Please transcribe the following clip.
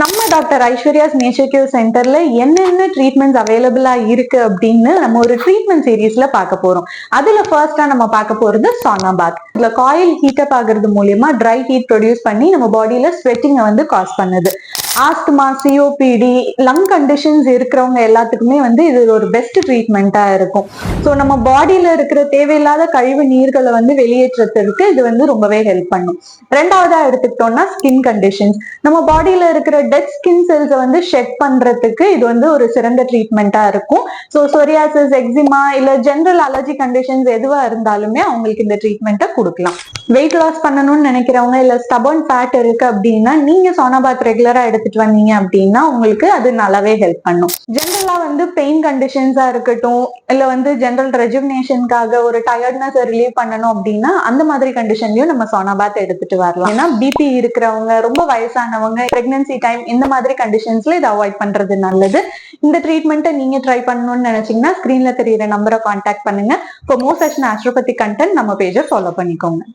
நம்ம doctor Aishwarya's nature cure சென்டர்ல என்னென்ன ட்ரீட்மெண்ட்ஸ் அவைலபிளா இருக்கு அப்படின்னு நம்ம ஒரு ட்ரீட்மெண்ட் சீரீஸ்ல பார்க்க போறோம். அதுல ஃபர்ஸ்டா நம்ம பார்க்க போறது சோனாபாத் இந்த காயில் ஹீட்டப் ஆகுறது மூலியமா ட்ரை ஹீட் ப்ரொடியூஸ் பண்ணி நம்ம பாடியில ஸ்வெட்டிங்கை வந்து காஸ் பண்ணுது. ஆஸ்துமா சிஓபிடி லங் கண்டிஷன்ஸ் இருக்கிறவங்க எல்லாத்துக்குமே வந்து இது ஒரு பெஸ்ட் ட்ரீட்மெண்ட்டா இருக்கும். ஸோ நம்ம பாடியில இருக்கிற தேவையில்லாத கழிவு நீர்களை வந்து வெளியேற்றத்திற்கு இது வந்து ரொம்பவே ஹெல்ப் பண்ணும். ரெண்டாவதா எடுத்துக்கிட்டோம்னா ஸ்கின் கண்டிஷன்ஸ் நம்ம பாடியில இருக்கிற டெட் ஸ்கின் செல்ஸை வந்து ஷெட் பண்றதுக்கு இது வந்து ஒரு சிறந்த ட்ரீட்மெண்ட்டா இருக்கும். ஸோ சொரியாசிஸ் எக்ஸிமா இல்ல ஜென்ரல் அலர்ஜி கண்டிஷன்ஸ் எதுவா இருந்தாலுமே அவங்களுக்கு இந்த ட்ரீட்மெண்ட்டை கொடுக்கலாம். வெயிட் லாஸ் பண்ணணும்னு நினைக்கிறவங்க இல்ல ஸ்டபர்ன் ஃபேட் இருக்கு அப்படின்னா நீங்க சோனாபாத் ரெகுலரா எடுத்துட்டு வந்தீங்க அப்படின்னா உங்களுக்கு அது நல்லாவே ஹெல்ப் பண்ணும். ஜென்ரலா வந்து பெயின் கண்டிஷன்ஸா இருக்கட்டும் இல்ல வந்து ஜென்ரல் ரெஜுவினேஷனுக்காக ஒரு டயர்ட்னஸ் ரிலீவ் பண்ணணும் அப்படின்னா அந்த மாதிரி கண்டிஷன்லயும் நம்ம சோனாபாத் எடுத்துட்டு வரலாம். ஏன்னா பிபி இருக்கிறவங்க ரொம்ப வயசானவங்க பிரெக்னன்சி டைம் இந்த மாதிரி கண்டிஷன்ஸ்ல இதை அவாய்ட் பண்றது நல்லது. இந்த ட்ரீட்மெண்ட்டை நீங்க ட்ரை பண்ணணும்னு நினைச்சீங்கன்னா ஸ்கிரீன்ல தெரியுற நம்பரை கான்டாக்ட் பண்ணுங்க. இப்போ மோர் செஷன் ஆஸ்ட்ரோபதி கண்டென்ட் நம்ம பேஜை ஃபாலோ பண்ணிக்கோங்க.